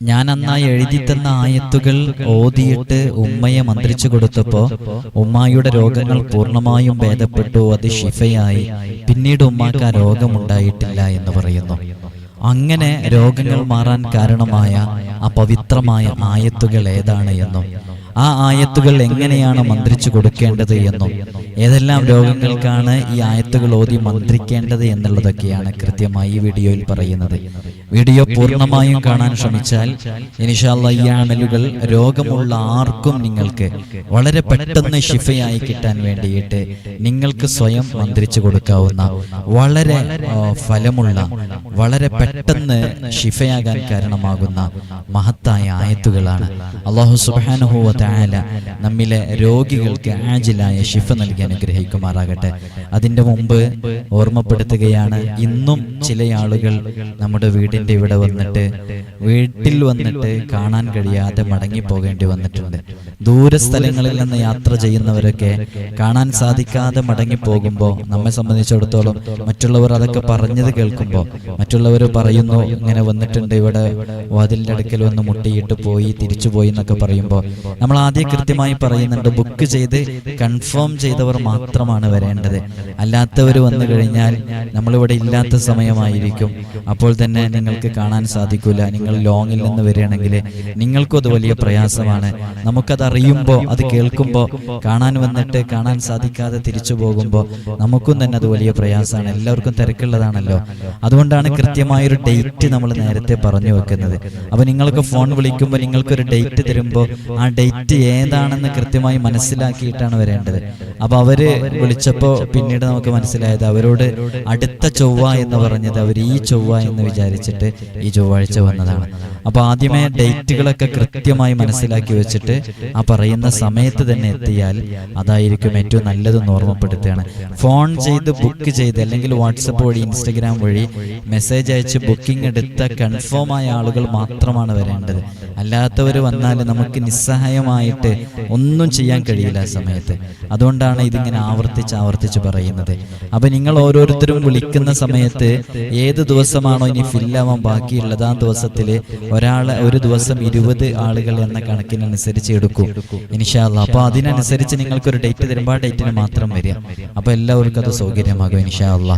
ഞാൻ അന്നായി എഴുതി തന്ന ആയത്തുകൾ ഓതിയിട്ട് ഉമ്മയെ മന്ത്രിച്ചു കൊടുത്തപ്പോ ഉമ്മായുടെ രോഗങ്ങൾ പൂർണമായും ഭേദപ്പെട്ടു അത് ഷിഫയായി പിന്നീട് ഉമ്മാക്ക് ആ രോഗമുണ്ടായിട്ടില്ല എന്ന് പറയുന്നു. അങ്ങനെ രോഗങ്ങൾ മാറാൻ കാരണമായ ആ പവിത്രമായ ആയത്തുകൾ ഏതാണ് എന്നും ആ ആയത്തുകൾ എങ്ങനെയാണ് മന്ത്രിച്ചു കൊടുക്കേണ്ടത് എന്നും ഏതെല്ലാം രോഗങ്ങൾക്കാണ് ഈ ആയത്തുകൾ ഓതി മന്ത്രിക്കേണ്ടത് എന്നുള്ളതൊക്കെയാണ് കൃത്യമായി ഈ വീഡിയോയിൽ പറയുന്നത്. വീഡിയോ പൂർണമായും കാണാൻ ശ്രമിച്ചാൽ ഇനിഷാല്ല ഈ ആമലുകൾ രോഗമുള്ള ആർക്കും നിങ്ങൾക്ക് വളരെ പെട്ടെന്ന് ഷിഫയായി കിട്ടാൻ വേണ്ടിയിട്ട് നിങ്ങൾക്ക് സ്വയം മന്ത്രിച്ചു കൊടുക്കാവുന്ന വളരെ ഫലമുള്ള വളരെ പെട്ടെന്ന് ഷിഫയാകാൻ കാരണമാകുന്ന മഹത്തായ ആയത്തുകളാണ്. അള്ളാഹു സുബാനുഹുവ താല നമ്മിലെ രോഗികൾക്ക് ആജിലായ ഷിഫ നൽകി അനുഗ്രഹിക്കുമാറാകട്ടെ. അതിന്റെ മുമ്പ് ഓർമ്മപ്പെടുത്തുകയാണ് ഇന്നും ചില ആളുകൾ നമ്മുടെ വീടിന്റെ ഇവിടെ വന്നിട്ട് വീട്ടിൽ വന്നിട്ട് കാണാൻ കഴിയാതെ മടങ്ങി പോകേണ്ടി വന്നിട്ടുണ്ട്. ദൂരസ്ഥലങ്ങളിൽ നിന്ന് യാത്ര ചെയ്യുന്നവരൊക്കെ കാണാൻ സാധിക്കാതെ മടങ്ങി പോകുമ്പോൾ നമ്മെ സംബന്ധിച്ചിടത്തോളം മറ്റുള്ളവർ അതൊക്കെ പറഞ്ഞത് കേൾക്കുമ്പോൾ മറ്റുള്ളവർ പറയുന്നു ഇങ്ങനെ വന്നിട്ടുണ്ട് ഇവിടെ വാതിലിന്റെ അടുക്കൽ വന്ന് മുട്ടിയിട്ട് പോയി തിരിച്ചു പോയി എന്നൊക്കെ പറയുമ്പോൾ നമ്മൾ ആദ്യം കൃത്യമായി പറയുന്നുണ്ട് ബുക്ക് ചെയ്ത് കൺഫേം ചെയ്തവർ മാത്രമാണ് വരേണ്ടത്. അല്ലാത്തവർ വന്നു കഴിഞ്ഞാൽ നമ്മളിവിടെ ഇല്ലാത്ത സമയമായിരിക്കും. അപ്പോൾ തന്നെ നിങ്ങൾക്ക് കാണാൻ സാധിക്കില്ല നിങ്ങൾ ലോങ്ങിൽ നിന്ന് വരികയാണെങ്കിൽ നിങ്ങൾക്കും അത് വലിയ പ്രയാസമാണ്. നമുക്കത് അറിയുമ്പോൾ അത് കേൾക്കുമ്പോൾ കാണാൻ വന്നിട്ട് കാണാൻ സാധിക്കാതെ തിരിച്ചു പോകുമ്പോൾ നമുക്കും തന്നെ അത് വലിയ പ്രയാസമാണ്. എല്ലാവർക്കും തിരക്കുള്ളതാണല്ലോ. അതുകൊണ്ടാണ് കൃത്യമായൊരു ഡേറ്റ് നമ്മൾ നേരത്തെ പറഞ്ഞു വെക്കുന്നത്. അപ്പോൾ നിങ്ങൾക്ക് ഫോൺ വിളിക്കുമ്പോൾ നിങ്ങൾക്കൊരു ഡേറ്റ് തരുമ്പോൾ ആ ഡേറ്റ് ഏതാണെന്ന് കൃത്യമായി മനസ്സിലാക്കിയിട്ടാണ് വരേണ്ടത്. അപ്പൊ അവർ വിളിച്ചപ്പോ പിന്നീട് നമുക്ക് മനസ്സിലായത് അവരോട് അടുത്ത ചൊവ്വ എന്ന് പറഞ്ഞത് അവർ ഈ ചൊവ്വ എന്ന് വിചാരിച്ചിട്ട് ഈ ചൊവ്വാഴ്ച വന്നതാണ്. അപ്പൊ ആദ്യമേ ഡേറ്റുകളൊക്കെ കൃത്യമായി മനസ്സിലാക്കി വെച്ചിട്ട് ആ പറയുന്ന സമയത്ത് തന്നെ എത്തിയാൽ അതായിരിക്കും ഏറ്റവും നല്ലതെന്ന് ഓർമ്മപ്പെടുത്തുകയാണ്. ഫോൺ ചെയ്ത് ബുക്ക് ചെയ്ത് അല്ലെങ്കിൽ വാട്സപ്പ് വഴി ഇൻസ്റ്റഗ്രാം വഴി മെസ്സേജ് അയച്ച് ബുക്കിംഗ് എടുത്ത കൺഫേം ആയ ആളുകൾ മാത്രമാണ് വരേണ്ടത്. അല്ലാത്തവർ വന്നാൽ നമുക്ക് നിസ്സഹായമായിട്ട് ഒന്നും ചെയ്യാൻ കഴിയില്ല ആ സമയത്ത്. അതുകൊണ്ടാണ് ഇതിങ്ങനെ ആവർത്തിച്ച് ആവർത്തിച്ച് പറയുന്നത്. അപ്പൊ നിങ്ങൾ ഓരോരുത്തരും വിളിക്കുന്ന സമയത്ത് ഏത് ദിവസമാണോ ഇനി ഫില്ലാവാൻ ബാക്കിയുള്ളത് ആ ദിവസത്തിൽ ഒരാളെ ഒരു ദിവസം ഇരുപത് ആളുകൾ എന്ന കണക്കിനനുസരിച്ച് എടുക്കും. ഇനിഷാല്ല അപ്പൊ അതിനനുസരിച്ച് നിങ്ങൾക്ക് ഒരു ഡേറ്റ് തരുമ്പോൾ ആ ഡേറ്റിന് മാത്രം വരിക. അപ്പൊ എല്ലാവർക്കും അത് സൗകര്യമാകും ഇൻഷാല്ല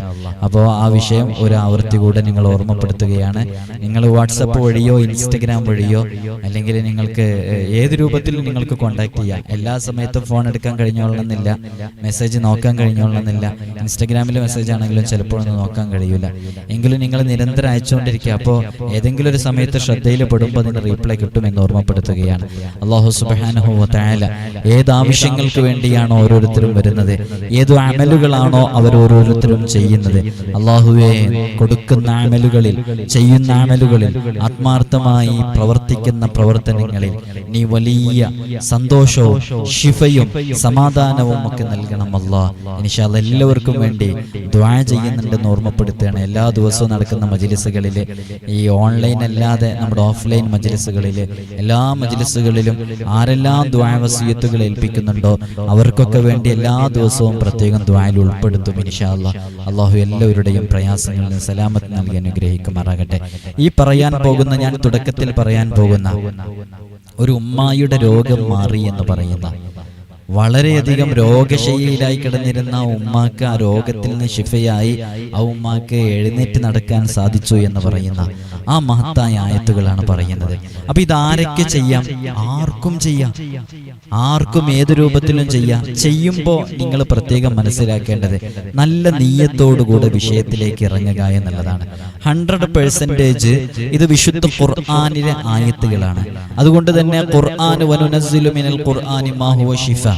അപ്പോൾ ആ വിഷയം ഒരു ആവർത്തി കൂടെ നിങ്ങൾ ഓർമ്മപ്പെടുത്തുകയാണ്. നിങ്ങൾ വാട്സപ്പ് വഴിയോ ഇൻസ്റ്റഗ്രാം വഴിയോ അല്ലെങ്കിൽ നിങ്ങൾക്ക് ഏത് രൂപത്തിൽ നിങ്ങൾക്ക് കോൺടാക്ട് ചെയ്യാം. എല്ലാ സമയത്തും ഫോൺ എടുക്കാൻ കഴിഞ്ഞോളണമെന്നില്ല. മെസ്സേജ് നോക്കാൻ കഴിഞ്ഞോളണമെന്നില്ല. ഇൻസ്റ്റഗ്രാമിൽ മെസ്സേജ് ആണെങ്കിലും ചിലപ്പോഴൊന്നും നോക്കാൻ കഴിയില്ല എങ്കിലും നിങ്ങൾ നിരന്തരം അയച്ചുകൊണ്ടിരിക്കുക. അപ്പോൾ ഏതെങ്കിലും ഒരു സമയത്ത് ശ്രദ്ധയിൽ പെടുമ്പോൾ അതിന് റീപ്ലൈ കിട്ടുമെന്ന് ഓർമ്മപ്പെടുത്തുകയാണ്. അള്ളാഹു സുബാനഹു തായാല ഏത് ആവശ്യങ്ങൾക്ക് വേണ്ടിയാണോ ഓരോരുത്തരും വരുന്നത്. ഏത് അമലുകളാണോ അവർ ഓരോരുത്തരും ചെയ്യുന്നത്. അള്ളാഹുവെ കൊടുക്കുന്ന അമലുകളിൽ ചെയ്യുന്ന അമലുകളിൽ ആത്മാർത്ഥമായി പ്രവർത്തിക്കുന്ന പ്രവർത്തനങ്ങളിൽ നീ വലിയ സന്തോഷവും ശിഫയും സമാധാനവും ഒക്കെ നൽകണം അല്ലാ ഇനിഷാല്ല എല്ലാവർക്കും വേണ്ടി ദ്വാ ചെയ്യുന്നുണ്ടെന്ന് ഓർമ്മപ്പെടുത്തുകയാണ്. എല്ലാ ദിവസവും നടക്കുന്ന മജിലിസുകളിൽ ഈ ഓൺലൈൻ അല്ലാതെ നമ്മുടെ ഓഫ്ലൈൻ മജിലിസുകളിൽ എല്ലാ മജിലിസുകളിലും ആരെല്ലാം ദ്വാവസീയത്തുകൾ ഏൽപ്പിക്കുന്നുണ്ടോ അവർക്കൊക്കെ വേണ്ടി എല്ലാ ദിവസവും പ്രത്യേകം ദ്വായിൽ ഉൾപ്പെടുത്തും ഇനിഷാല്ല അള്ളാഹു എല്ലാവരുടെയും പ്രയാസങ്ങളിൽ നിന്ന് സലാമത്ത് നൽകി അനുഗ്രഹിക്കുമാറാകട്ടെ. ഈ പറയാൻ പോകുന്ന ഞാൻ തുടക്കത്തിൽ പറയാൻ പോകുന്ന ഒരു ഉമ്മായിയുടെ രോഗം മാറി എന്ന് പറയുന്ന വളരെയധികം രോഗശൈലിയിലായി കിടന്നിരുന്ന ഉമ്മാക്ക് ആ രോഗത്തിൽ നിന്ന് ശിഫയായി ആ ഉമ്മാക്ക് എഴുന്നേറ്റ് നടക്കാൻ സാധിച്ചു എന്ന് പറയുന്ന ആ മഹത്തായ ആയത്തുകളാണ് പറയുന്നത്. അപ്പൊ ഇതാരൊക്കെ ചെയ്യാം? ആർക്കും ചെയ്യാം. ആർക്കും ഏത് രൂപത്തിലും ചെയ്യാം. ചെയ്യുമ്പോൾ നിങ്ങൾ പ്രത്യേകം മനസ്സിലാക്കേണ്ടത് നല്ല നീയത്തോടുകൂടെ വിഷയത്തിലേക്ക് ഇറങ്ങുക എന്നുള്ളതാണ്. ഹൺഡ്രഡ് പെർസെന്റേജ് ഇത് വിശുദ്ധ ഖുർആാനിലെ ആയത്തുകളാണ്. അതുകൊണ്ട് തന്നെ ഖുർആൻ വനുനസിലുമിനൽ ഖുർആാനി മാഹുവ ഷിഫ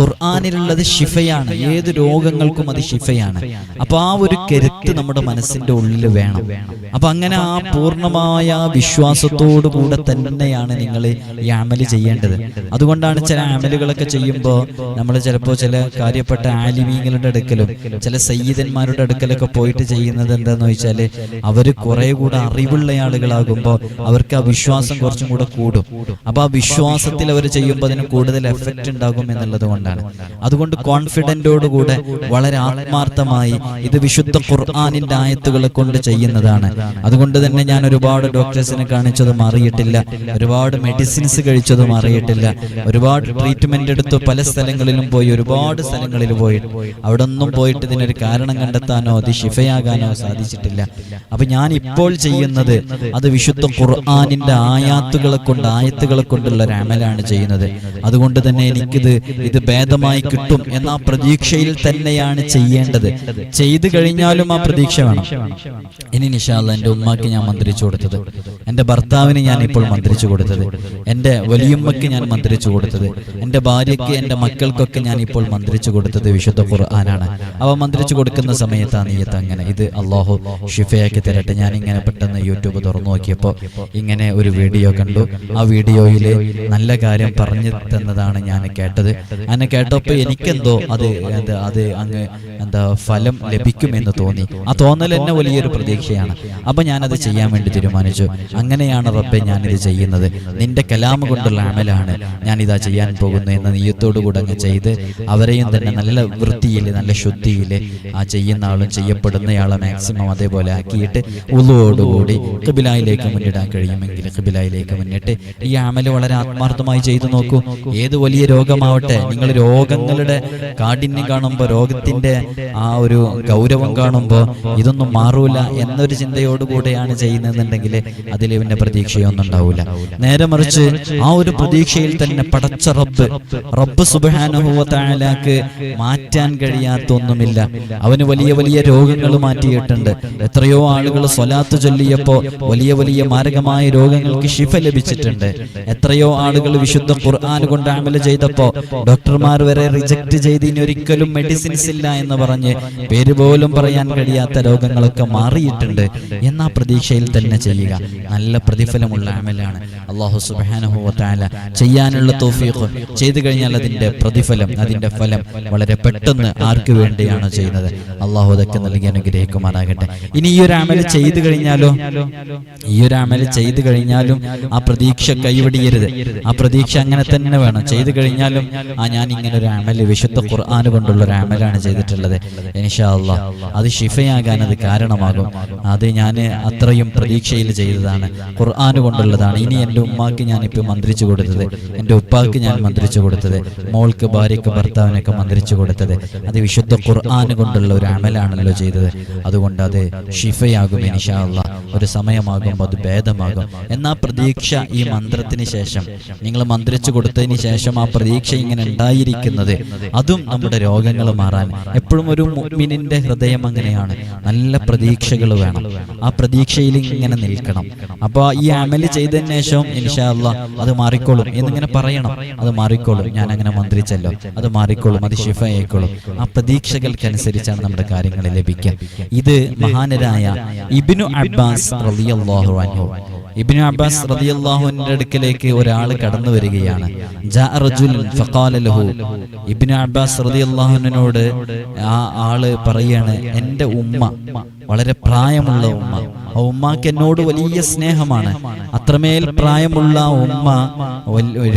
ഖുർആനിലുള്ളത് ഷിഫയാണ് ഏത് രോഗങ്ങൾക്കും അത് ഷിഫയാണ് അപ്പൊ ആ ഒരു കരുത്ത് നമ്മുടെ മനസ്സിന്റെ ഉള്ളിൽ വേണം. അപ്പൊ അങ്ങനെ ആ പൂർണമായ വിശ്വാസത്തോടുകൂടെ വിശ്വാസത്തോടു കൂടെ തന്നെയാണ് നിങ്ങൾ ഈ അമൽ ചെയ്യേണ്ടത്. അതുകൊണ്ടാണ് ചില അമലുകളൊക്കെ ചെയ്യുമ്പോൾ നമ്മൾ ചിലപ്പോൾ ചില കാര്യപ്പെട്ട ആലിമീങ്ങളുടെ അടുക്കലും ചില സയ്യിദന്മാരുടെ അടുക്കലൊക്കെ പോയിട്ട് ചെയ്യുന്നത് എന്താന്ന് വെച്ചാൽ അവർ കുറെ കൂടെ അറിവുള്ള ആളുകളാകുമ്പോൾ അവർക്ക് ആ വിശ്വാസം കുറച്ചും കൂടെ കൂടും. അപ്പൊ ആ വിശ്വാസത്തിൽ അവർ ചെയ്യുമ്പോൾ അതിന് കൂടുതൽ എഫക്റ്റ് ഉണ്ടാകും എന്നുള്ളത് കൊണ്ടാണ്. അതുകൊണ്ട് കോൺഫിഡന്റോടുകൂടെ വളരെ ആത്മാർത്ഥമായി ഇത് വിശുദ്ധ ഖുർആാനിന്റെ ആയത്തുകളെ കൊണ്ട് ചെയ്യുന്നതാണ്. അതുകൊണ്ട് തന്നെ ഞാൻ ഒരുപാട് ഡോക്ടേഴ്സിനെ കാണിച്ചതും അറിയിട്ടില്ല ഒരുപാട് മെഡിസിൻസ് കഴിച്ചതും അറിയിട്ടില്ല ഒരുപാട് ട്രീറ്റ്മെന്റ് എടുത്ത് പല സ്ഥലങ്ങളിലും പോയി ഒരുപാട് സ്ഥലങ്ങളിൽ പോയി. അവിടെ ഒന്നും പോയിട്ട് ഇതിനൊരു കാരണം കണ്ടെത്താനോ അത് ശിഫയാകാനോ സാധിച്ചിട്ടില്ല. അപ്പൊ ഞാൻ ഇപ്പോൾ ചെയ്യുന്നത് അത് വിശുദ്ധ ഖുർആാനിന്റെ ആയാത്തുകളെ കൊണ്ട് ആയത്തുകളെ കൊണ്ടുള്ള ഒരു അമലാണ് ചെയ്യുന്നത്. അതുകൊണ്ട് തന്നെ എനിക്കിത് ഇത് ഭേദമായി കിട്ടും എന്ന ആ പ്രതീക്ഷയിൽ തന്നെയാണ് ചെയ്യേണ്ടത്. ചെയ്തു കഴിഞ്ഞാലും ആ പ്രതീക്ഷ വേണം. ഇനി നിഷാദ് എന്റെ ഉമ്മാക്ക് ഞാൻ മന്ത്രിച്ചു കൊടുത്തത്. എന്റെ ഭർത്താവിന് ഞാൻ ഇപ്പോൾ മന്ത്രിച്ചു കൊടുത്തത്. എന്റെ വലിയമ്മക്ക് ഞാൻ മന്ത്രിച്ചു കൊടുത്തത്. എന്റെ ഭാര്യയ്ക്ക് എന്റെ മക്കൾക്കൊക്കെ ഞാൻ ഇപ്പോൾ മന്ത്രിച്ചു കൊടുത്തത് വിശുദ്ധ ഖുർആനാണ്. അവ മന്ത്രിച്ചു കൊടുക്കുന്ന സമയത്ത് ആ നീയത്ത് അങ്ങനെ. ഇത് അള്ളാഹു ഷിഫയാക്കി തരട്ടെ. ഞാൻ ഇങ്ങനെ പെട്ടെന്ന് യൂട്യൂബ് തുറന്നു നോക്കിയപ്പോൾ ഇങ്ങനെ ഒരു വീഡിയോ കണ്ടു. ആ വീഡിയോയിലെ നല്ല കാര്യം പറഞ്ഞു തന്നതാണ് ഞാൻ കേട്ടത് അങ്ങനെ കേട്ടപ്പോൾ എനിക്കെന്തോ അത് എന്താ അത് അങ്ങ് എന്താ ഫലം ലഭിക്കുമെന്ന് തോന്നി. ആ തോന്നൽ തന്നെ വലിയൊരു പ്രതീക്ഷയാണ്. അപ്പൊ ഞാനത് ചെയ്യാൻ വേണ്ടി തീരുമാനിച്ചു. അങ്ങനെയാണ് റബ്ബെ ഞാനിത് ചെയ്യുന്നത്. നിന്റെ കലാമ കൊണ്ടുള്ള അമലാണ് ഞാനിതാ ചെയ്യാൻ പോകുന്നു എന്ന നീയത്തോടു കൂടെ അങ്ങ് ചെയ്ത് അവരെയും തന്നെ നല്ല വൃത്തിയിൽ നല്ല ശുദ്ധിയിൽ ആ ചെയ്യുന്ന ആളും ചെയ്യപ്പെടുന്നയാളെ മാക്സിമം അതേപോലെ ആക്കിയിട്ട് ഉളുവോടുകൂടി കിബിലായിലേക്ക് മുന്നിടാൻ കഴിയുമെങ്കിൽ കിബിലായിലേക്ക് മുന്നിട്ട് ഈ അമൽ വളരെ ആത്മാർത്ഥമായി ചെയ്തു നോക്കൂ. ഏത് വലിയ രോഗമാവട്ടെ നിങ്ങൾ രോഗങ്ങളുടെ കാഠിന്യം കാണുമ്പോൾ രോഗത്തിന്റെ ആ ഒരു ഗൗരവം കാണുമ്പോൾ ഇതൊന്നും മാറൂല എന്നൊരു ചിന്തയോടുകൂടെയാണ് ചെയ്യുന്നതെന്നുണ്ടെങ്കിൽ അതിൽ ഇവന്റെ പ്രതീക്ഷയൊന്നും ഉണ്ടാവില്ല നേരെ മറിച്ച് ആ ഒരു പ്രതീക്ഷയിൽ തന്നെ പടച്ച റബ്ബ് റബ്ബ് സുബാനുഭവത്തായാലാക്ക് മാറ്റാൻ കഴിയാത്ത ഒന്നുമില്ല അവന് വലിയ വലിയ രോഗങ്ങൾ മാറ്റിയിട്ടുണ്ട്. എത്രയോ ആളുകൾ സ്വലാത്ത് ചൊല്ലിയപ്പോ വലിയ വലിയ മാരകമായ രോഗങ്ങൾക്ക് ശിഫ ലഭിച്ചിട്ടുണ്ട്. എത്രയോ ആളുകൾ വിശുദ്ധ ഖുർആൻ കൊണ്ട് അമല ചെയ്തപ്പോ ഡോക്ടർമാർ വരെ റിജക്ട് ചെയ്ത് ഇനി ഒരിക്കലും മെഡിസിൻസ് ഇല്ല എന്ന് പറഞ്ഞ് പേര് പോലും പറയാൻ കഴിയാത്ത രോഗങ്ങളൊക്കെ മാറിയിട്ടുണ്ട്. എന്ന പ്രതീക്ഷയിൽ തന്നെ ചെയ്യുക. നല്ല പ്രതിഫലമുള്ള അമലാണ്. അള്ളാഹു സുബാനുഭവത്താല ചെയ്യാനുള്ള തോഫീഖ് ചെയ്തു കഴിഞ്ഞാൽ അതിന്റെ പ്രതിഫലം അതിന്റെ ഫലം വളരെ പെട്ടെന്ന് ആർക്ക് വേണ്ടിയാണ് ചെയ്യുന്നത്? അള്ളാഹു അതൊക്കെ നൽകി അനുഗ്രഹിക്കുമാറാകട്ടെ. ഇനി ഈ ഒരു അമൽ ചെയ്തു കഴിഞ്ഞാലോ? ഈ ഒരു അമൽ ചെയ്തു കഴിഞ്ഞാലും ആ പ്രതീക്ഷ കൈവിടിയരുത്. ആ പ്രതീക്ഷ അങ്ങനെ തന്നെ വേണം. ചെയ്തു കഴിഞ്ഞാലും ആ ഞാൻ ഇങ്ങനെ ഒരു അമൽ വിശുദ്ധ ഖുർആൻ കൊണ്ടുള്ള ഒരു അമലാണ് ചെയ്തിട്ടുള്ളത്. ഇൻഷാ അത് ഷിഫയാകാൻ അത് കാരണമാകും. അത് ഞാൻ അത്രയും പ്രതീക്ഷയിൽ ചെയ്തതാണ്. ഖുർആൻ കൊണ്ടുള്ളതാണ്. ഇനി എന്റെ ഉമ്മാക്ക് ഞാൻ ഇപ്പൊ മന്ത്രിച്ചു കൊടുത്തത്. എന്റെ ഉപ്പാക്ക് ഞാൻ മന്ത്രിച്ചു കൊടുത്തത്. മോൾക്ക് ഭാര്യക്ക് ഭർത്താവിനൊക്കെ മന്ത്രിച്ചു കൊടുത്തത്. അത് വിശുദ്ധ ഖുർആൻ കൊണ്ടുള്ള ഒരു അമലാണല്ലോ ചെയ്തത്. അതുകൊണ്ട് അത് ഷിഫയാകും ഇൻഷാ അള്ളാ ഒരു സമയമാകും അത് ഭേദമാകും. എന്നാ പ്രതീക്ഷ ഈ മന്ത്രത്തിന് ശേഷം. നിങ്ങൾ മന്ത്രിച്ചു കൊടുത്തതിന് ശേഷം ആ പ്രതീക്ഷ ഇങ്ങനെ ഉണ്ടായിരിക്കുന്നത്. അതും നമ്മുടെ രോഗങ്ങൾ മാറാൻ. എപ്പോഴും ഒരു മുഅ്മിനിന്റെ ഹൃദയം അങ്ങനെയാണ്. നല്ല പ്രതീക്ഷകൾ വേണം. ആ പ്രതീക്ഷയിൽ ഇങ്ങനെ നിൽക്കണം. അപ്പോൾ ഈ അമൽ ചെയ്തതിന് ശേഷം ഇൻഷാ അള്ളാ അത് മാറിക്കോളും. എന്നിങ്ങനെ പറയണം. അത് മാറിക്കോളും. ഞാൻ അങ്ങനെ മന്ത്രിച്ചല്ലോ. അത് മാറിക്കോളും. അത് ഷിഫയായിക്കോളും ആ പ്രതീക്ഷകൾക്കനുസരിച്ചാണ് നമ്മുടെ കാര്യങ്ങൾ ലഭിക്കുക. ഇത് മഹാനരായ ഇബിനു അബ്ബാസ് റളിയല്ലാഹു അൻഹു. ഇബ്നു അബ്ബാസ് റളിയല്ലാഹുവിന്റെ അടുക്കലേക്ക് ഒരാൾ കടന്നു വരികയാണ്. ഇബ്നു അബ്ബാസ് റളിയല്ലാഹുവിനോട് ആ ആൾ പറയാണ് എന്റെ ഉമ്മ വളരെ പ്രായമുള്ള ഉമ്മ. ആ ഉമ്മാക്ക് എന്നോട് വലിയ സ്നേഹമാണ്. അത്രമേൽ പ്രായമുള്ള ഉമ്മ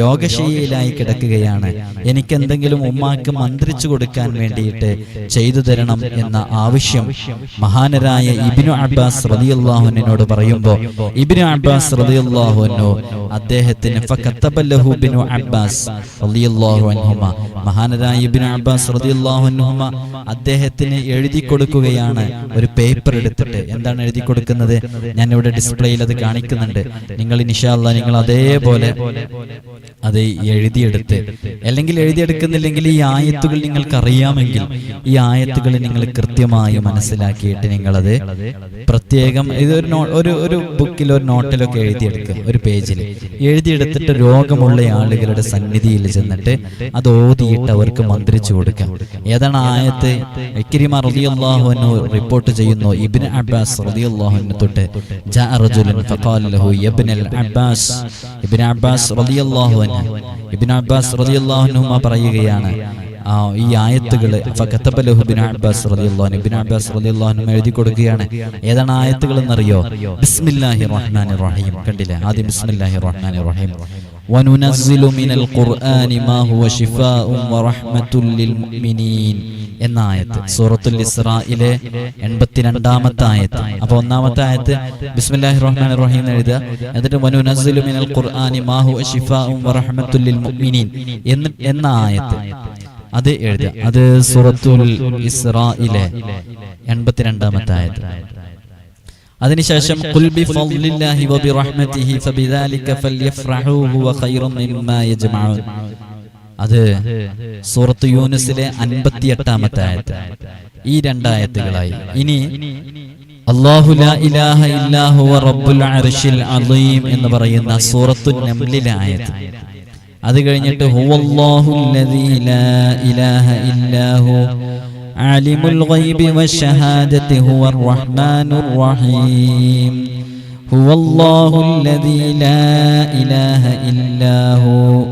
രോഗശയ്യയിലായി കിടക്കുകയാണ്. എനിക്ക് എന്തെങ്കിലും ഉമ്മാക്ക് മന്ത്രിച്ചു കൊടുക്കാൻ വേണ്ടിയിട്ട് ചെയ്തു തരണം എന്ന ആവശ്യം മഹാനരായ ഇബിനു അബ്ബാസ് റതിയുള്ളാഹുനോട് പറയുമ്പോൾ ഇബിനു അബ്ബാസ് റളിയല്ലാഹുവിനു അദ്ദേഹത്തിന് അബ്ബാസ് മഹാനരായ ഇബിനു അബ്ബാസ് റതിയുള്ളാഹുനുഹ അദ്ദേഹത്തിന് എഴുതി കൊടുക്കുകയാണ് ഒരു പേപ്പർ എടുത്തിട്ട് എന്താണ് എഴുതി കൊടുക്കുന്നത്? ഞാൻ ഇവിടെ ഡിസ്പ്ലേയിൽ അത് കാണിക്കുന്നുണ്ട്. നിങ്ങൾ ഇൻഷാല്ല നിങ്ങൾ അതേപോലെ അത് എഴുതിയെടുത്ത് അല്ലെങ്കിൽ എഴുതിയെടുക്കുന്നില്ലെങ്കിൽ ഈ ആയത്തുകൾ നിങ്ങൾക്ക് അറിയാമെങ്കിൽ ഈ ആയത്തുകൾ നിങ്ങൾ കൃത്യമായി മനസ്സിലാക്കിയിട്ട് നിങ്ങളത് പ്രത്യേകം ഇതൊരു നോ- ഒരു ഒരു ബുക്കിൽ ഒരു നോട്ടിലൊക്കെ എഴുതിയെടുക്കുക ഒരു പേജിൽ. എഴുതിയെടുത്തിട്ട് രോഗമുള്ള ആളുകളുടെ സന്നിധിയിൽ ചെന്നിട്ട് അത് ഓതിയിട്ട് അവർക്ക് മന്ത്രിച്ചു കൊടുക്കാം. ഏതാണ് ആയത്ത്? അൻഹു റിപ്പോർട്ട് ചെയ്യുന്നു ഇബ്നു അബ്ബാസ് റളിയല്ലാഹു അൻഹു തൊട്ട് ജാ റജുലുൻ ഫഖാല ലഹു യബ്നൽ അബ്ബാസ് ഇബ്നു അബ്ബാസ് റളിയല്ലാഹു അൻഹു. ഇബ്നു അബ്ബാസ് റളിയല്ലാഹു അൻഹു പറയുകയാണ് ഈ ആയത്തുകൾ അബ്ബാസ് റളിയല്ലാഹു അബ്ബാസ് എഴുതി കൊടുക്കുകയാണ് ഏതാണ് ആയത്തുകൾ എന്നറിയോ ബിസ്മില്ലാഹി റഹ്മാനിർ റഹീം. കണ്ടില്ലേ? ആദ്യം ബിസ്മില്ലാഹി റഹ്മാനി റഹീം. മിനൽ ഖുർആനി മാ ഹുവ ശിഫാഉം വറഹ്മത്തുൽ ലിൽ മുഅ്മിനീൻ. എന്ന ആയത്ത് സൂറത്തുൽ ഇസ്രായിലെ എൺപത്തിരണ്ടാമത്തെ ആയത്ത്. അപ്പൊ ഒന്നാമത്തെ ആയത്ത് ബിസ്മില്ലാഹി റഹ്മാൻ റഹീം എഴുതുക. എന്നിട്ട് വനുനസ്സിലു മിനൽ ഖുർആനി മാ ഹുവ ശിഫാഉം വറഹ്മത്തുൽ ലിൽ മുഅ്മിനീൻ എന്ന് എന്ന ആയത്ത്. അത് എഴുതുക. അത് സൂറത്തുൽ ഇസ്രായിലെ എൺപത്തിരണ്ടാമത്തെ ആയത്ത്. അതിനുശേഷം ഖുൽ ബിഫദ്ലില്ലാഹി വബിറഹ്മതിഹി ഫബിദാലിക ഫല്യഫ്റഹൂ ഹുവ ഖൈറും മിമ്മാ യജ്മഊൻ അത് സൂറത്ത് യൂനുസിലെ അൻപത്തിയെട്ടാമത്തെ ആയത്ത് ഈ രണ്ടായത്തുകളായി ഇനി അല്ലാഹു ലാ ഇലാഹ ഇല്ലാ ഹുവ റബ്ബുൽ അർശിൽ അളീം എന്ന് പറയുന്ന സൂറത്തു നംലിലെ ആയത്ത് അത് കഴിഞ്ഞിട്ട് ഹുവല്ലാഹു അല്ലദീ ലാ ഇലാഹ ഇല്ലാ ഹു عالم الغيب والشهادة هو الرحمن الرحيم هو الله الذي لا إله إلا هو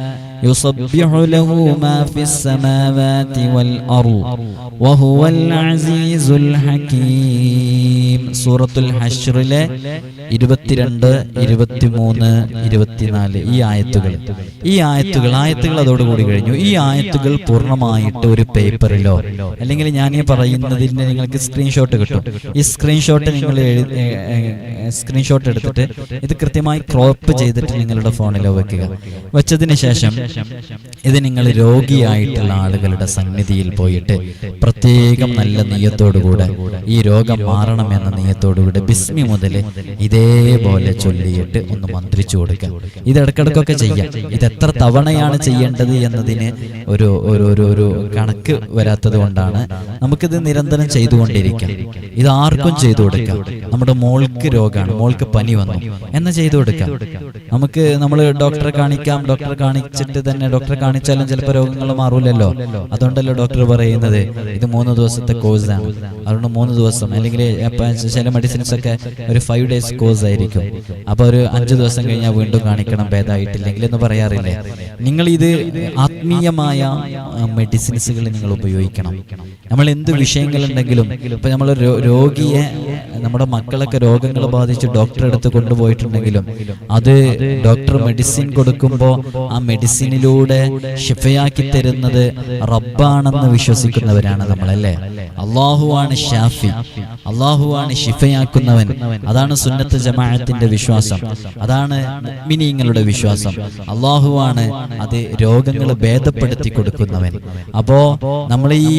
يصبح له ما في السماوات والأرض وهو العزيز الحكيم سورة الحشر له ഇരുപത്തിരണ്ട് ഇരുപത്തിമൂന്ന് ഇരുപത്തിനാല് ഈ ആയത്തുകൾ ഈ ആയത്തുകൾ ആയത്തുകൾ അതോടുകൂടി കഴിഞ്ഞു ഈ ആയത്തുകൾ പൂർണ്ണമായിട്ട് ഒരു പേപ്പറിലോ അല്ലെങ്കിൽ ഞാൻ ഈ പറയുന്നതിന് നിങ്ങൾക്ക് സ്ക്രീൻഷോട്ട് കിട്ടും ഈ സ്ക്രീൻഷോട്ട് നിങ്ങൾ സ്ക്രീൻഷോട്ട് എടുത്തിട്ട് ഇത് കൃത്യമായി ക്രോപ്പ് ചെയ്തിട്ട് നിങ്ങളുടെ ഫോണിലോ വെക്കുക വെച്ചതിന് ശേഷം ഇത് നിങ്ങൾ രോഗിയായിട്ടുള്ള ആളുകളുടെ സന്നിധിയിൽ പോയിട്ട് പ്രത്യേകം നല്ല നെയ്യത്തോടുകൂടെ ഈ രോഗം മാറണം മാറണമെന്ന നെയ്യത്തോടുകൂടെ ബിസ്മി മുതൽ ഇതേപോലെ ചൊല്ലിയിട്ട് ഒന്ന് മന്ത്രിച്ചു കൊടുക്കുക ഇത് ഇടക്കിടക്കൊക്കെ ചെയ്യാം. ഇത് എത്ര തവണയാണ് ചെയ്യേണ്ടത് എന്നതിന് ഒരു ഒരു ഒരു കണക്ക് വരാത്തത് കൊണ്ടാണ് നമുക്കിത് നിരന്തരം ചെയ്തുകൊണ്ടിരിക്കാം. ഇത് ആർക്കും ചെയ്തു കൊടുക്കാം. നമ്മുടെ മോൾക്ക് രോഗമാണ്. മോൾക്ക് പനി വന്നു. എന്ന് ചെയ്തു കൊടുക്കാം. നമുക്ക് നമ്മൾ ഡോക്ടറെ കാണിക്കാം ഡോക്ടറെ കാണിച്ചിട്ട് തന്നെ ഡോക്ടറെ കാണിച്ചാലും ചിലപ്പോൾ രോഗങ്ങൾ മാറൂലല്ലോ അതുകൊണ്ടല്ലോ ഡോക്ടർ പറയുന്നത്? ഇത് മൂന്ന് ദിവസത്തെ കോഴ്സാണ്. അതുകൊണ്ട് മൂന്ന് ദിവസം അല്ലെങ്കിൽ ചില മെഡിസിൻസ് ഒക്കെ ഒരു ഫൈവ് ഡേയ്സ് കോഴ്സ് ആയിരിക്കും. അപ്പോൾ ഒരു അഞ്ച് ദിവസം കഴിഞ്ഞാൽ വീണ്ടും കാണിക്കണം ഭേദമായിട്ടില്ലെങ്കിൽ എന്ന് പറയാറില്ലേ. നിങ്ങൾ ഇത് ആത്മീയമായ മെഡിസിൻസുകൾ നിങ്ങൾ ഉപയോഗിക്കണം. നമ്മൾ എന്ത് വിഷയങ്ങൾ ഉണ്ടെങ്കിലും ഇപ്പൊ നമ്മൾ രോഗിയെ നമ്മുടെ മക്കളൊക്കെ രോഗങ്ങൾ ബാധിച്ച് ഡോക്ടറെ അടുത്ത് കൊണ്ടുപോയിട്ടുണ്ടെങ്കിലും അത് ഡോക്ടർ മെഡിസിൻ കൊടുക്കുമ്പോൾ ആ മെഡിസിനിലൂടെ ഷിഫയാക്കി തരുന്നത് റബ്ബാണെന്ന് വിശ്വസിക്കുന്നവരാണ് നമ്മളല്ലേ? അള്ളാഹുവാണ് ഷാഫി. അള്ളാഹുവാണ് ഷിഫയാക്കുന്നവൻ അതാണ് സുന്നത്ത് ജമാഅത്തിന്റെ വിശ്വാസം. അതാണ് മിനിങ്ങളുടെ വിശ്വാസം. അള്ളാഹുവാണ് അത് രോഗങ്ങൾ ഭേദപ്പെടുത്തി കൊടുക്കുന്നവൻ. അപ്പോ നമ്മൾ ഈ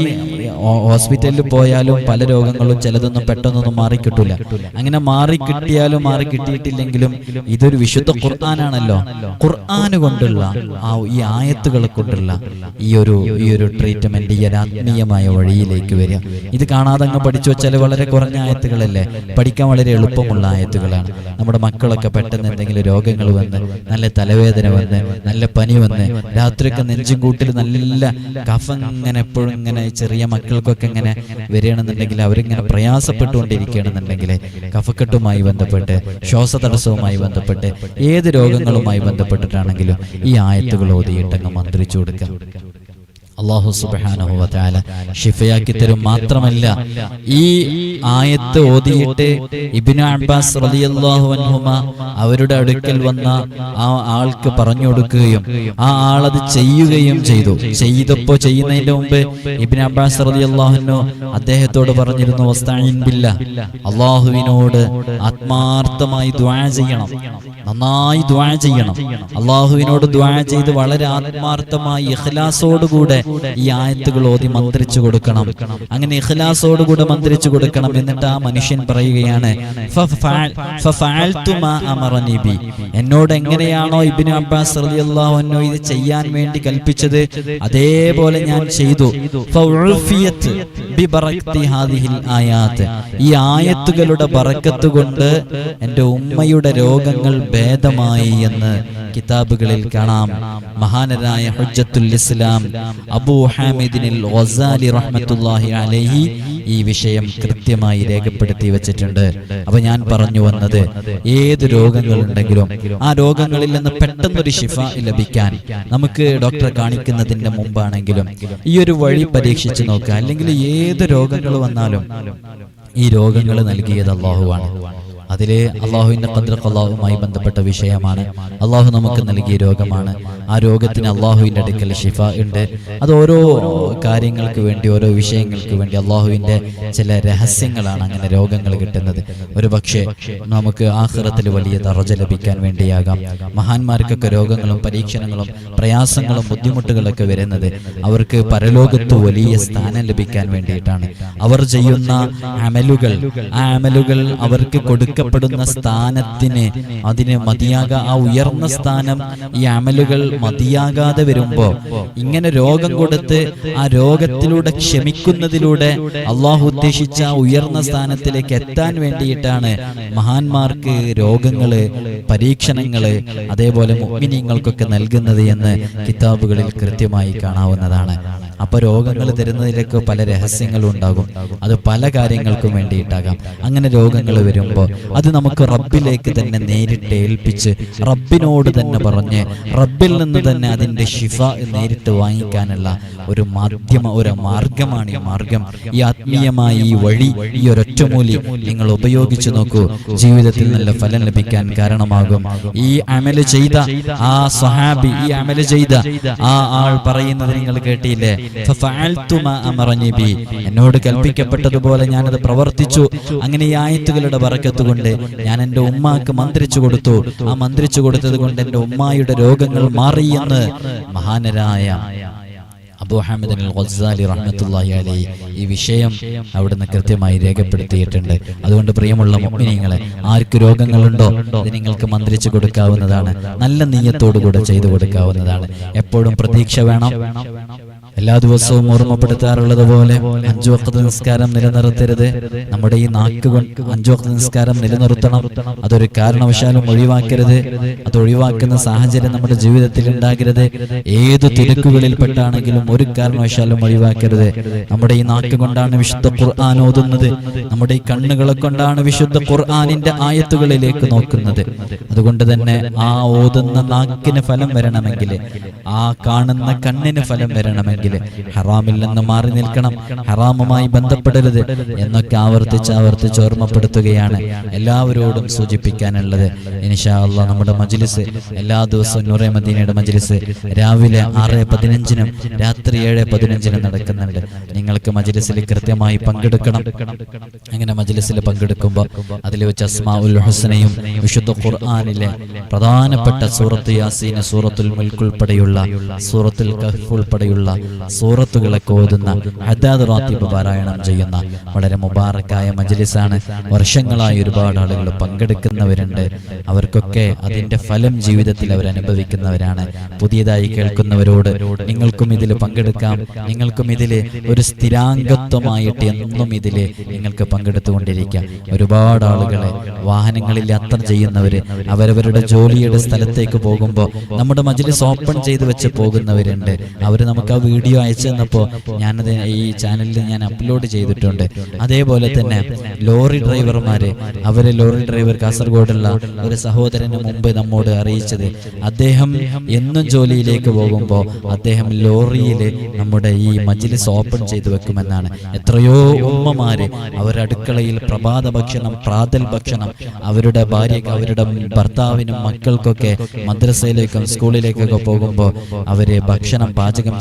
ഹോസ്പിറ്റലിൽ പോയാലും പല രോഗങ്ങളും ചിലതൊന്നും പെട്ടെന്നൊന്നും മാറിക്കിട്ടില്ല അങ്ങനെ മാറി കിട്ടിയാലും മാറി കിട്ടിയിട്ടില്ലെങ്കിലും ഇതൊരു വിശുദ്ധ ഖുർആാനാണല്ലോ. ഖുർആാന് കൊണ്ടുള്ള ആ ഈ ആയത്തുകളെ കൊണ്ടുള്ള ഈ ഒരു ഈ ഒരു ട്രീറ്റ്മെന്റ് ഈ ആത്മീയമായ വഴിയിലേക്ക് വരിക. ഇത് കാണാതെ അങ്ങ് പഠിച്ചു വെച്ചാൽ വളരെ കുറഞ്ഞ ആയത്തുകളല്ലേ? പഠിക്കാൻ വളരെ എളുപ്പമുള്ള ആയത്തുകളാണ്. നമ്മുടെ മക്കളൊക്കെ പെട്ടെന്ന് എന്തെങ്കിലും രോഗങ്ങൾ വന്ന് നല്ല തലവേദന വന്ന് നല്ല പനി വന്ന് രാത്രിയൊക്കെ നെഞ്ചും കൂട്ടിൽ നല്ല കഫം ഇങ്ങനെ എപ്പോഴും ഇങ്ങനെ ചെറിയ മക്കൾക്കൊക്കെ ഇങ്ങനെ വരികയാണെന്നുണ്ടെങ്കിൽ അവരിങ്ങനെ പ്രയാസപ്പെട്ടുകൊണ്ടിരിക്കുകയാണെന്നുണ്ടെങ്കിൽ കഫക്കെട്ടുമായി ബന്ധപ്പെട്ട് ശ്വാസതടസ്സവുമായി ബന്ധപ്പെട്ട് ഏത് രോഗങ്ങളുമായി ബന്ധപ്പെട്ടിട്ടാണെങ്കിലും ഈ ആയത്തുകൾ ഓതിയിട്ടങ്ങ് മന്ത്രിച്ചു കൊടുക്കുക. അള്ളാഹു സുബാനുഭവത്താല ഷിഫയാക്കി തരും മാത്രമല്ല ഈ ആയത്ത് ഓതിയിട്ട് ഇബിനു അബ്ബാസ് റളിയല്ലാഹു അൻഹുമ അവരുടെ അടുക്കൽ വന്ന ആ ആൾക്ക് പറഞ്ഞു കൊടുക്കുകയും ആ ആളത് ചെയ്യുകയും ചെയ്തു. ചെയ്തപ്പോ ചെയ്യുന്നതിന്റെ മുമ്പ് ഇബിൻ അബ്ബാസ് അള്ളാഹുനു അദ്ദേഹത്തോട് പറഞ്ഞിരുന്നു ബില്ല. അള്ളാഹുവിനോട് ആത്മാർത്ഥമായി ദ്വാ ചെയ്യണം. നന്നായി ദ്വാ ചെയ്യണം. അള്ളാഹുവിനോട് ദ്വാ ചെയ്ത് വളരെ ആത്മാർത്ഥമായി ഇഖ്ലാസോടുകൂടെ ഈ ആയത്തുകൾ ഓതി മന്ത്രിച്ചു കൊടുക്കണം അങ്ങനെ ഇഖ്ലാസോടുകൂടെ മന്ത്രിച്ചു കൊടുക്കണം എന്നിട്ട് ആ മനുഷ്യൻ പറയുകയാണ്. എന്നോട് എങ്ങനെയാണോ ഇബ്നു അബ്ബാസ് റളിയല്ലാഹു ഇത് ചെയ്യാൻ വേണ്ടി കൽപ്പിച്ചത് അതേപോലെ ഞാൻ ചെയ്തു ഈ ആയത്തുകളുടെ ബറക്കത്ത് കൊണ്ട് എന്റെ ഉമ്മയുടെ രോഗങ്ങൾ ഭേദമായി എന്ന് കിതാബുകളിൽ കാണാം. മഹാനരായ ഹുജ്ജത്തുൽ ഇസ്ലാം അബൂ ഹാമിദിനിൽ ഗസാലി റഹ്മത്തുല്ലാഹി അലൈഹി ഈ വിഷയം കൃത്യമായി രേഖപ്പെടുത്തി വെച്ചിട്ടുണ്ട്. അപ്പൊ ഞാൻ പറഞ്ഞു വന്നത് ഏത് രോഗങ്ങളുണ്ടെങ്കിലും ആ രോഗങ്ങളിൽ നിന്ന് പെട്ടെന്നൊരു ശിഫ ലഭിക്കാൻ നമുക്ക് ഡോക്ടറെ കാണിക്കുന്നതിന്റെ മുമ്പാണെങ്കിലും ഈ ഒരു വഴി പരീക്ഷിച്ചു നോക്കുക. അല്ലെങ്കിൽ ഏത് രോഗങ്ങൾ വന്നാലും ഈ രോഗങ്ങൾ നൽകിയത് അള്ളാഹുവാണ്. അതിലെ അള്ളാഹുവിന്റെ കദ്രക്ക് അള്ളാഹുമായി ബന്ധപ്പെട്ട വിഷയമാണ്. അള്ളാഹു നമുക്ക് നൽകിയ രോഗമാണ്. ആ രോഗത്തിന് അള്ളാഹുവിന്റെ അടുക്കൽ ഷിഫ ഉണ്ട്. അത് ഓരോ കാര്യങ്ങൾക്ക് വേണ്ടി ഓരോ വിഷയങ്ങൾക്ക് വേണ്ടി അള്ളാഹുവിന്റെ ചില രഹസ്യങ്ങളാണ് അങ്ങനെ രോഗങ്ങൾ കിട്ടുന്നത്. ഒരു പക്ഷേ നമുക്ക് ആഹ്റത്തിൽ വലിയ തറജ ലഭിക്കാൻ വേണ്ടിയാകാം. മഹാന്മാർക്കൊക്കെ രോഗങ്ങളും പരീക്ഷണങ്ങളും പ്രയാസങ്ങളും ബുദ്ധിമുട്ടുകളൊക്കെ വരുന്നത് അവർക്ക് പരലോകത്ത് വലിയ സ്ഥാനം ലഭിക്കാൻ വേണ്ടിയിട്ടാണ്. അവർ ചെയ്യുന്ന അമലുകൾ ആ അമലുകൾ അവർക്ക് കൊടുക്കപ്പെടുന്ന സ്ഥാനത്തിന് അതിന് മതിയാകാ ആ ഉയർന്ന സ്ഥാനം ഈ അമലുകൾ മതിയാകാതെ വരുമ്പോ ഇങ്ങനെ രോഗം കൊടുത്ത് ആ രോഗത്തിലൂടെ ക്ഷമിക്കുന്നതിലൂടെ അള്ളാഹു ഉദ്ദേശിച്ച ആ ഉയർന്ന സ്ഥാനത്തിലേക്ക് എത്താൻ വേണ്ടിയിട്ടാണ് മഹാന്മാർക്ക് രോഗങ്ങൾ പരീക്ഷണങ്ങൾ അതേപോലെ മുഗ്മിനിയങ്ങൾക്കൊക്കെ നൽകുന്നത് എന്ന് കിതാബുകളിൽ കൃത്യമായി കാണാവുന്നതാണ്. അപ്പൊ രോഗങ്ങൾ തരുന്നതിലേക്ക് പല രഹസ്യങ്ങളും ഉണ്ടാകും അത് പല കാര്യങ്ങൾക്കും വേണ്ടിയിട്ടാകാം. അങ്ങനെ രോഗങ്ങൾ വരുമ്പോൾ അത് നമുക്ക് റബ്ബിലേക്ക് തന്നെ നേരിട്ട് ഏൽപ്പിച്ച് റബ്ബിനോട് തന്നെ പറഞ്ഞ് റബ്ബിൽ നിന്ന് തന്നെ അതിന്റെ ഷിഫ നേരിട്ട് വാങ്ങിക്കാനുള്ള ഒരു മാധ്യമ ഒരു മാർഗമാണ് ഈ മാർഗം. ഈ ആത്മീയമായ ഈ വഴി ഈ ഒരൊറ്റമൂലി നിങ്ങൾ ഉപയോഗിച്ചു നോക്കൂ. ജീവിതത്തിൽ നല്ല ഫലം ലഭിക്കാൻ കാരണമാകും. ഈ അമൽ ചെയ്ത ആ സഹാബി ഈ അമൽ ചെയ്ത ആ ആൾ പറയുന്നത് നിങ്ങൾ കേട്ടില്ലേ. എന്നോട് കൽപ്പിക്കപ്പെട്ടതുപോലെ ഞാനത് പ്രവർത്തിച്ചു. അങ്ങനെ ഈ ആയത്തുകളുടെ ബറക്കത്ത് കൊണ്ട് ഞാൻ എന്റെ ഉമ്മാക്ക് മന്ത്രിച്ചു കൊടുത്തു. ആ മന്ത്രിച്ചു കൊടുത്തത് കൊണ്ട് എന്റെ ഉമ്മായുടെ രോഗങ്ങൾ മാറി എന്ന് മഹാനരായ അബൂ ഹാമിദ് റഹ്മത്തുള്ളാഹി അലൈഹി ഈ വിഷയം അവിടുന്ന് കൃത്യമായി രേഖപ്പെടുത്തിയിട്ടുണ്ട്. അതുകൊണ്ട് പ്രിയമുള്ള മുഅ്മിനീങ്ങളെ ആർക്ക് രോഗങ്ങളുണ്ടോ അത് നിങ്ങൾക്ക് മന്ത്രിച്ചു കൊടുക്കാവുന്നതാണ്. നല്ല നീയത്തോടു കൂടെ ചെയ്തു കൊടുക്കാവുന്നതാണ്. എപ്പോഴും പ്രതീക്ഷ വേണം. എല്ലാ ദിവസവും ഓർമ്മപ്പെടുത്താറുള്ളത് പോലെ അഞ്ചു വക്ത നിസ്കാരം നിലനിർത്തരുത്. നമ്മുടെ ഈ നാക്ക് അഞ്ചു വക്ത നിസ്കാരം നിലനിർത്തണം. അതൊരു കാരണവശാലും ഒഴിവാക്കരുത്. അത് ഒഴിവാക്കുന്ന സാഹചര്യം നമ്മുടെ ജീവിതത്തിൽ ഉണ്ടാകരുത്. ഏത് തിരക്കുകളിൽ പെട്ടാണെങ്കിലും ഒരു കാരണവശാലും ഒഴിവാക്കരുത്. നമ്മുടെ ഈ നാക്ക് കൊണ്ടാണ് വിശുദ്ധ ഖുർആൻ ഓതുന്നത്. നമ്മുടെ ഈ കണ്ണുകളെ കൊണ്ടാണ് വിശുദ്ധ ഖുർആനിന്റെ ആയത്തുകളിലേക്ക് നോക്കുന്നത്. അതുകൊണ്ട് തന്നെ ആ ഓതുന്ന നാക്കിന് ഫലം വരണമെങ്കിൽ ആ കാണുന്ന കണ്ണിന് ഫലം വരണമെങ്കിൽ ഹറാമിൽ നിന്ന് മാറി നിൽക്കണം. ഹറാമുമായി ബന്ധപ്പെടരുത് എന്നൊക്കെ ആവർത്തിച്ച് ആവർത്തിച്ച് ഓർമ്മപ്പെടുത്തുകയാണ്. എല്ലാവരോടും സൂചിപ്പിക്കാനുള്ളത് അള്ളാഹ് നമ്മുടെ മജ്ലിസ് എല്ലാ ദിവസവും നൂറെ മദീനയുടെ മജ്ലിസ് രാവിലെ ആറ് പതിനഞ്ചിനും രാത്രി ഏഴ് പതിനഞ്ചിനും നടക്കുന്നുണ്ട്. നിങ്ങൾക്ക് മജ്ലിസിൽ കൃത്യമായി പങ്കെടുക്കണം. അങ്ങനെ മജ്ലിസിൽ പങ്കെടുക്കുമ്പോൾ അതിൽ വെച്ച് അസ്മാ ഉൽ ഹുസനയും വിശുദ്ധ ഖുർആാനിലെ പ്രധാനപ്പെട്ട സൂറത്ത് യാസീന സൂറത്തുൽ മുൽക്ക് ഉൾപ്പെടെയുള്ള സൂറത്തുൽ കഹ്ഫ് ഉൾപ്പെടെയുള്ള സൂറത്തുകളൊക്കെ ഓതുന്ന ഹദാദ് റാത്തിബ് പാരായണം ചെയ്യുന്ന വളരെ മുബാറക്കായ മജ്ലിസാണ്. വർഷങ്ങളായി ഒരുപാട് ആളുകൾ പങ്കെടുക്കുന്നവരുണ്ട്. അവർക്കൊക്കെ അതിന്റെ ഫലം ജീവിതത്തിൽ അവർ അനുഭവിക്കുന്നവരാണ്. പുതിയതായി കേൾക്കുന്നവരോട് നിങ്ങൾക്കും ഇതിൽ പങ്കെടുക്കാം. നിങ്ങൾക്കും ഇതിൽ ഒരു സ്ഥിരാംഗത്വമായിട്ട് എന്നും ഇതിൽ നിങ്ങൾക്ക് പങ്കെടുത്തുകൊണ്ടിരിക്കാം. ഒരുപാട് ആളുകളെ വാഹനങ്ങളിൽ യാത്ര ചെയ്യുന്നവര് അവരവരുടെ ജോലിയുടെ സ്ഥലത്തേക്ക് പോകുമ്പോൾ നമ്മുടെ മജ്ലിസ് ഓപ്പൺ ചെയ്ത് വെച്ച് പോകുന്നവരുണ്ട്. അവർ നമുക്ക് ആ വീഡിയോ അയച്ചു തന്നപ്പോൾ ഞാനത് ഈ ചാനലിൽ ഞാൻ അപ്ലോഡ് ചെയ്തിട്ടുണ്ട്. അതേപോലെ തന്നെ ലോറി ഡ്രൈവർമാര് അവരെ ലോറി ഡ്രൈവർ കാസർഗോഡുള്ള ഒരു സഹോദരന് മുമ്പ് നമ്മോട് അറിയിച്ചത്. അദ്ദേഹം എന്നും ജോലിയിലേക്ക് പോകുമ്പോൾ അദ്ദേഹം ലോറിയിൽ നമ്മുടെ ഈ മജിലിസ് ഓപ്പൺ ചെയ്തു വെക്കുമെന്നാണ്. എത്രയോ ഉമ്മമാര് അവരടുക്കളയിൽ പ്രഭാത ഭക്ഷണം പ്രാതൽ ഭക്ഷണം അവരുടെ ഭാര്യക്ക് അവരുടെ ഭർത്താവിനും മക്കൾക്കൊക്കെ മദ്രസയിലേക്കും സ്കൂളിലേക്കൊക്കെ പോകുമ്പോൾ അവർ ഭക്ഷണം പാചകം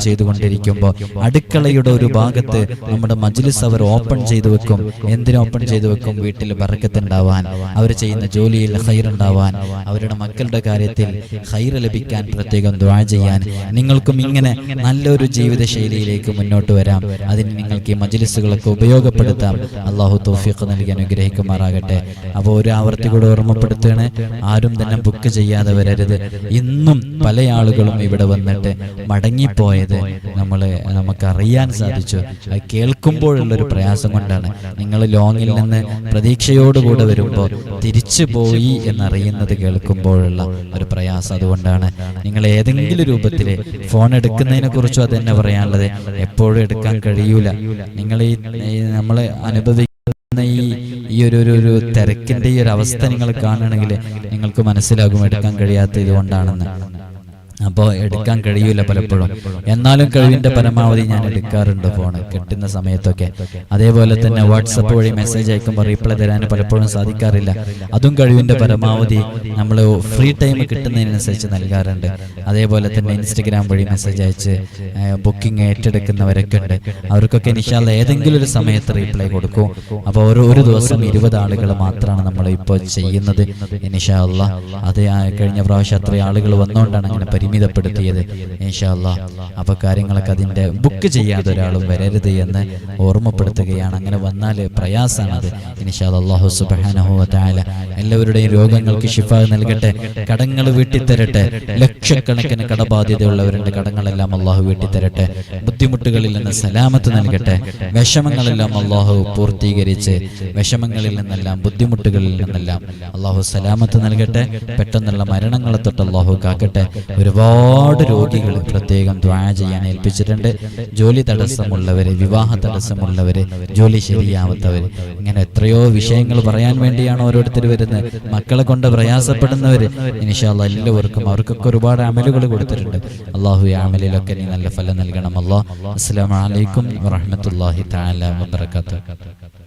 ചെയ്തുകൊണ്ടിരിക്കുമ്പോൾ അടുക്കളയുടെ ഒരു ഭാഗത്ത് നമ്മുടെ മജ്ലിസ് അവർ ഓപ്പൺ ചെയ്തു വെക്കും. എന്തിനു ഓപ്പൺ ചെയ്തു വെക്കും? വീട്ടിൽ ബറക്കത്തുണ്ടാവാൻ അവർ ചെയ്യുന്ന ജോലിയിൽ ഹൈറുണ്ടാവാൻ അവരുടെ മക്കളുടെ കാര്യത്തിൽ ഹൈറ് ലഭിക്കാൻ പ്രത്യേകം ദ്വാ ചെയ്യാൻ. നിങ്ങൾക്കും ഇങ്ങനെ നല്ലൊരു ജീവിതശൈലിയിലേക്ക് മുന്നോട്ട് വരാം. അതിന് നിങ്ങൾക്ക് ഈ മജ്ലിസുകളൊക്കെ ഉപയോഗപ്പെടുത്താം. അള്ളാഹു തൗഫീഖ് നൽകി അനുഗ്രഹിക്കുമാറാകട്ടെ. അപ്പോൾ ഒരു ആവർത്തി കൂടെ ഓർമ്മപ്പെടുത്തുകയാണ്. ആരും തന്നെ ബുക്ക് ചെയ്യാതെ വരരുത്. ഇന്നും പല ആളുകളും ഇവിടെ വന്നിട്ട് മടങ്ങിപ്പോയത് നമ്മൾ നമുക്ക് അറിയാൻ സാധിച്ചു. അത് കേൾക്കുമ്പോഴുള്ളൊരു പ്രയാസം കൊണ്ടാണ്. നിങ്ങൾ ലോങ്ങിൽ നിന്ന് പ്രതീക്ഷയോടുകൂടെ വരുമ്പോൾ തിരിച്ചു പോയി എന്നറിയുന്നത് കേൾക്കുമ്പോഴുള്ള ഒരു പ്രയാസം അതുകൊണ്ടാണ്. നിങ്ങൾ ഏതെങ്കിലും രൂപത്തിൽ ഫോൺ എടുക്കുന്നതിനെ കുറിച്ചും അത് തന്നെ പറയാനുള്ളത്. എപ്പോഴും എടുക്കാൻ കഴിയൂല. നിങ്ങൾ ഈ നമ്മൾ അനുഭവിക്കുന്ന ഈ ഈ ഒരു ഒരു തിരക്കിന്റെ ഈ ഒരു അവസ്ഥ നിങ്ങൾ കാണുകയാണെങ്കിൽ നിങ്ങൾക്ക് മനസ്സിലാകും എടുക്കാൻ കഴിയാത്ത ഇതുകൊണ്ടാണെന്ന്. അപ്പോൾ എടുക്കാൻ കഴിയൂല പലപ്പോഴും. എന്നാലും കഴിവിന്റെ പരമാവധി ഞാൻ എടുക്കാറുണ്ട് ഫോൺ കിട്ടുന്ന സമയത്തൊക്കെ. അതേപോലെ തന്നെ വാട്സപ്പ് വഴി മെസ്സേജ് അയക്കുമ്പോൾ റീപ്ലൈ തരാൻ പലപ്പോഴും സാധിക്കാറില്ല. അതും കഴിവിന്റെ പരമാവധി നമ്മൾ ഫ്രീ ടൈം കിട്ടുന്നതിനനുസരിച്ച് നൽകാറുണ്ട്. അതേപോലെ തന്നെ ഇൻസ്റ്റഗ്രാം വഴി മെസ്സേജ് അയച്ച് ബുക്കിംഗ് ഏറ്റെടുക്കുന്നവരൊക്കെ ഉണ്ട്. അവർക്കൊക്കെ നിശാല ഏതെങ്കിലും ഒരു സമയത്ത് റീപ്ലൈ കൊടുക്കും. അപ്പോൾ ഓരോ ഒരു ദിവസം ഇരുപത് ആളുകൾ മാത്രമാണ് നമ്മൾ ഇപ്പോൾ ചെയ്യുന്നത് നിഷാല്ല അത് കഴിഞ്ഞ പ്രാവശ്യം അത്രയും ആളുകൾ വന്നുകൊണ്ടാണ് അങ്ങനെ പരിമിതപ്പെടുത്തിയത്. ഇൻഷാല്ല അപ്പോൾ കാര്യങ്ങളൊക്കെ അതിന്റെ ബുക്ക് ചെയ്യാതെ ഒരാളും വരരുത് എന്ന് ഓർമ്മപ്പെടുത്തുകയാണ്. അങ്ങനെ വന്നാൽ പ്രയാസമാണ് അത് അള്ളാഹു സുബാനഹു താല എല്ലാവരുടെയും രോഗങ്ങൾക്ക് ഷിഫ നൽകട്ടെ. കടങ്ങൾ വീട്ടിത്തരട്ടെ. ലക്ഷക്കണക്കിന് കടബാധ്യതയുള്ളവരുടെ കടങ്ങളെല്ലാം അള്ളാഹു വീട്ടിത്തരട്ടെ. ബുദ്ധിമുട്ടുകളിൽ നിന്ന് സലാമത്ത് നൽകട്ടെ. വിഷമങ്ങളെല്ലാം അള്ളാഹു പൂർത്തീകരിച്ച് വിഷമങ്ങളിൽ നിന്നെല്ലാം ബുദ്ധിമുട്ടുകളിൽ നിന്നെല്ലാം അള്ളാഹു സലാമത്ത് നൽകട്ടെ. പെട്ടെന്നുള്ള മരണങ്ങളെ തൊട്ട് അള്ളാഹു കാക്കട്ടെ. ഒരുപാട് രോഗികൾ പ്രത്യേകം ദ്വാര ചെയ്യാൻ ഏൽപ്പിച്ചിട്ടുണ്ട്. ജോലി തടസ്സമുള്ളവര് വിവാഹ തടസ്സമുള്ളവര് ജോലി ശരിയാവാത്തവര് ഇങ്ങനെ എത്രയോ വിഷയങ്ങൾ പറയാൻ വേണ്ടിയാണ് ഓരോരുത്തർ വരുന്നത്. മക്കളെ കൊണ്ട് പ്രയാസപ്പെടുന്നവര് ഇനിഷാല്ല എല്ലാവർക്കും അവർക്കൊക്കെ ഒരുപാട് അമലുകൾ കൊടുത്തിട്ടുണ്ട്. അള്ളാഹു അമലിലൊക്കെ നീ നല്ല ഫലം നൽകണം. അസ്സാം അസ്സലാമു അലൈക്കും വറഹ്മത്തുള്ളാഹി തആല വബറകാതുഹു.